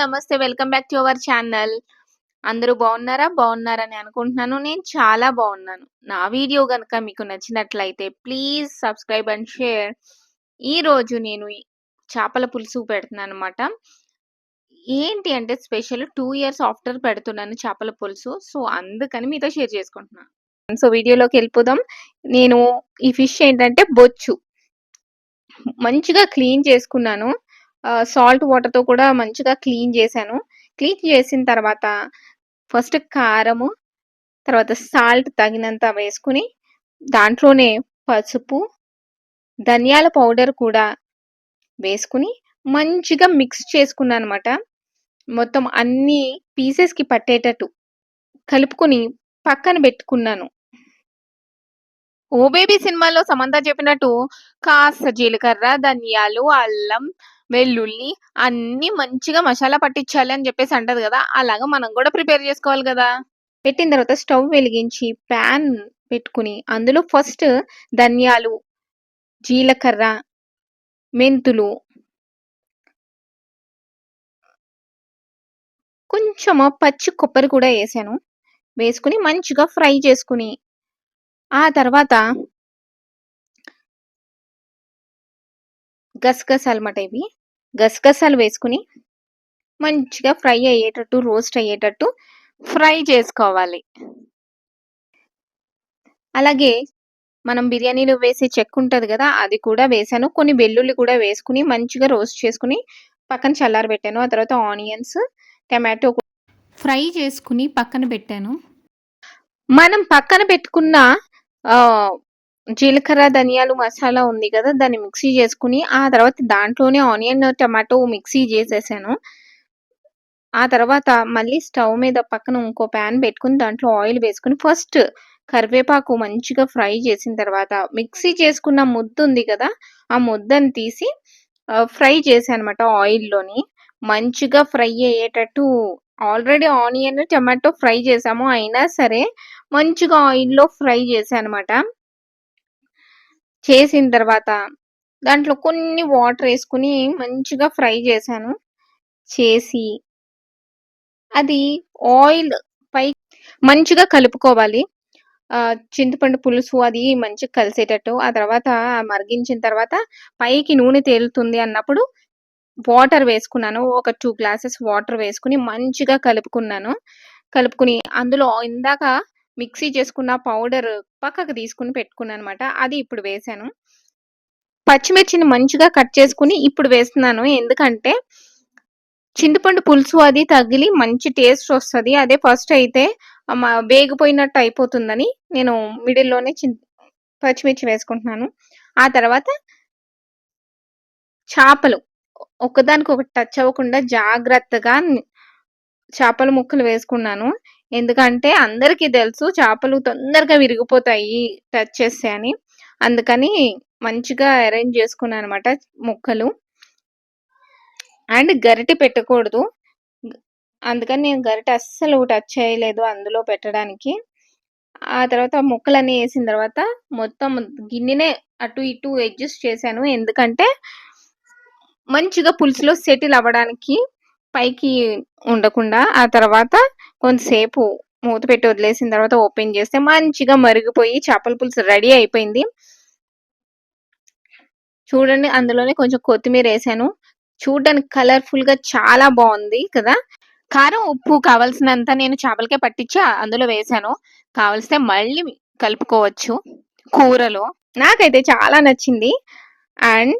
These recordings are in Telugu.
నమస్తే. Welcome back to our channel. అందరూ బాగున్నారా బాగున్నారని అనుకుంటున్నాను. నేను చాలా బాగున్నాను నా వీడియో గనుక మీకు నచ్చినట్లయితే ప్లీజ్ సబ్స్క్రైబ్ అండ్ షేర్. ఈరోజు నేను చేపల పులుసు పెడుతున్నాను అనమాట ఏంటి అంటే స్పెషల్ టూ ఇయర్స్ ఆఫ్టర్ పెడుతున్నాను చేపల పులుసు. సో, అందుకని మీతో షేర్ చేసుకుంటున్నాను సో, వీడియోలోకెళ్ళిపోదాం. నేను ఈ ఫిష్ ఏంటంటే బొచ్చు. మంచిగా క్లీన్ చేసుకున్నాను. సాల్ట్ వాటర్‌తో కూడా మంచిగా క్లీన్ చేశాను. క్లీన్ చేసిన తర్వాత ఫస్ట్ కారము, తర్వాత సాల్ట్ తగినంత వేసుకుని దాంట్లోనే పసుపు, ధనియాల పౌడర్ కూడా వేసుకుని మంచిగా మిక్స్ చేసుకున్నాను అనమాట మొత్తం అన్ని పీసెస్‌కి పట్టేటట్టు కలుపుకొని పక్కన పెట్టుకున్నాను. 'ఓ బేబీ' సినిమాలో సమంత చెప్పినట్టు కాస్త జీలకర్ర, ధనియాలు, అల్లం, వెల్లుల్లి అన్ని మంచిగా మసాలా పట్టించాలి అని చెప్పేసి అంటది కదా అలాగా మనం కూడా ప్రిపేర్ చేసుకోవాలి కదా పెట్టిన తర్వాత స్టవ్ వెలిగించి పాన్ పెట్టుకొని, అందులో ఫస్ట్ ధనియాలు, జీలకర్ర, మెంతులు కొంచెము పచ్చి కొబ్బరి కూడా వేసాను వేసుకొని మంచిగా ఫ్రై చేసుకొని, ఆ తర్వాత గసగసాలమాట ఇవి. గసగసాలు వేసుకొని, మంచిగా ఫ్రై అయ్యేటట్టు, రోస్ట్ అయ్యేటట్టు ఫ్రై చేసుకోవాలి. అలాగే మనం బిర్యానీలో వేసే చెక్కు ఉంటుంది కదా అది కూడా వేసాను కొన్ని వెల్లుల్లి కూడా వేసుకుని మంచిగా రోస్ట్ చేసుకుని పక్కన చల్లారబెట్టాను. ఆ తర్వాత ఆనియన్స్, టమాటో ఫ్రై చేసుకుని పక్కన పెట్టాను. మనం పక్కన పెట్టుకున్న జీలకర్ర, ధనియాలు మసాలా ఉంది కదా దాన్ని మిక్సీ చేసుకొని, ఆ తర్వాత దాంట్లోనే ఆనియన్, టమాటో మిక్సీ చేసేసాను. ఆ తర్వాత మళ్ళీ స్టవ్ మీద పక్కన ఇంకో పాన్ పెట్టుకొని, దాంట్లో ఆయిల్ వేసుకొని, ఫస్ట్ కరివేపాకు మంచిగా ఫ్రై చేసిన తర్వాత, మిక్సీ చేసుకున్న ముద్దుంది కదా ఆ ముద్దని తీసి ఆహ్, ఫ్రై చేశాననమాట ఆయిల్‌లోని. మంచిగా ఫ్రై అయ్యేటట్టు ఆల్రెడీ ఆనియన్, టమాటో ఫ్రై చేసాము అయినా సరే మంచిగా ఆయిల్‌లో ఫ్రై చేశాననమాట. చేసిన తర్వాత దాంట్లో కొన్ని వాటర్ వేసుకుని మంచిగా ఫ్రై చేశాను. చేసి అది ఆయిల్ పై మంచిగా కలుపుకోవాలి. చింతపండు పులుసు అది మంచిగా కలిసేటట్టు. ఆ తర్వాత మరిగించిన తర్వాత పైకి నూనె తేలుతుంది అన్నప్పుడు వాటర్ వేసుకున్నాను. ఒక టూ గ్లాసెస్ వాటర్ వేసుకుని మంచిగా కలుపుకున్నాను. కలుపుకుని అందులో ఇందాక మిక్సీ చేసుకున్న పౌడర్ పక్కకు తీసుకుని పెట్టుకున్నాను అనమాట అది ఇప్పుడు వేసాను పచ్చిమిర్చిని మంచిగా కట్ చేసుకుని ఇప్పుడు వేస్తున్నాను. ఎందుకంటే చింతపండు పులుసు అది తగిలి మంచి టేస్ట్ వస్తుంది అదే ఫస్ట్ అయితే వేగిపోయినట్టు అయిపోతుందని నేను మిడిల్‌లోనే చి పచ్చిమిర్చి వేసుకుంటున్నాను. ఆ తర్వాత చేపలు ఒకదానికి ఒకటి టచ్ అవ్వకుండా జాగ్రత్తగా చేపల ముక్కలు వేసుకున్నాను. ఎందుకంటే అందరికీ తెలుసు చేపలు తొందరగా విరిగిపోతాయి టచ్ చేస్తే అని. అందుకని మంచిగా అరేంజ్ చేసుకున్నాను అనమాట ముక్కలు. అండ్ గరిటె పెట్టకూడదు. అందుకని నేను గరిటె అస్సలు టచ్ చేయలేదు అందులో పెట్టడానికి. ఆ తర్వాత ముక్కలన్నీ వేసిన తర్వాత మొత్తం గిన్నెనే అటు ఇటు అడ్జస్ట్ చేశాను. ఎందుకంటే మంచిగా పులుసులో సెటిల్ అవ్వడానికి పైకి ఉండకుండా. ఆ తర్వాత కొంతసేపు మూత పెట్టి వదిలేసిన తర్వాత ఓపెన్ చేస్తే మంచిగా మరిగిపోయి చేపల పులుసు రెడీ అయిపోయింది. చూడండి అందులోనే కొంచెం కొత్తిమీర వేసాను చూడడానికి కలర్ఫుల్గా చాలా బాగుంది కదా! కారం, ఉప్పు కావాల్సినంత నేను చేపలకే పట్టించి అందులో వేసాను కావలిస్తే మళ్ళీ కలుపుకోవచ్చు కూరలో. నాకైతే చాలా నచ్చింది. అండ్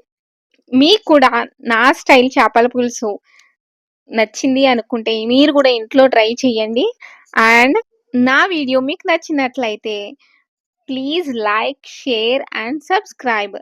మీకు కూడా నా స్టైల్ చేపల పులుసు నచ్చింది అనుకుంటే మీరు కూడా ఇంట్లో ట్రై చేయండి. అండ్ నా వీడియో మీకు నచ్చినట్లయితే please like, share and subscribe.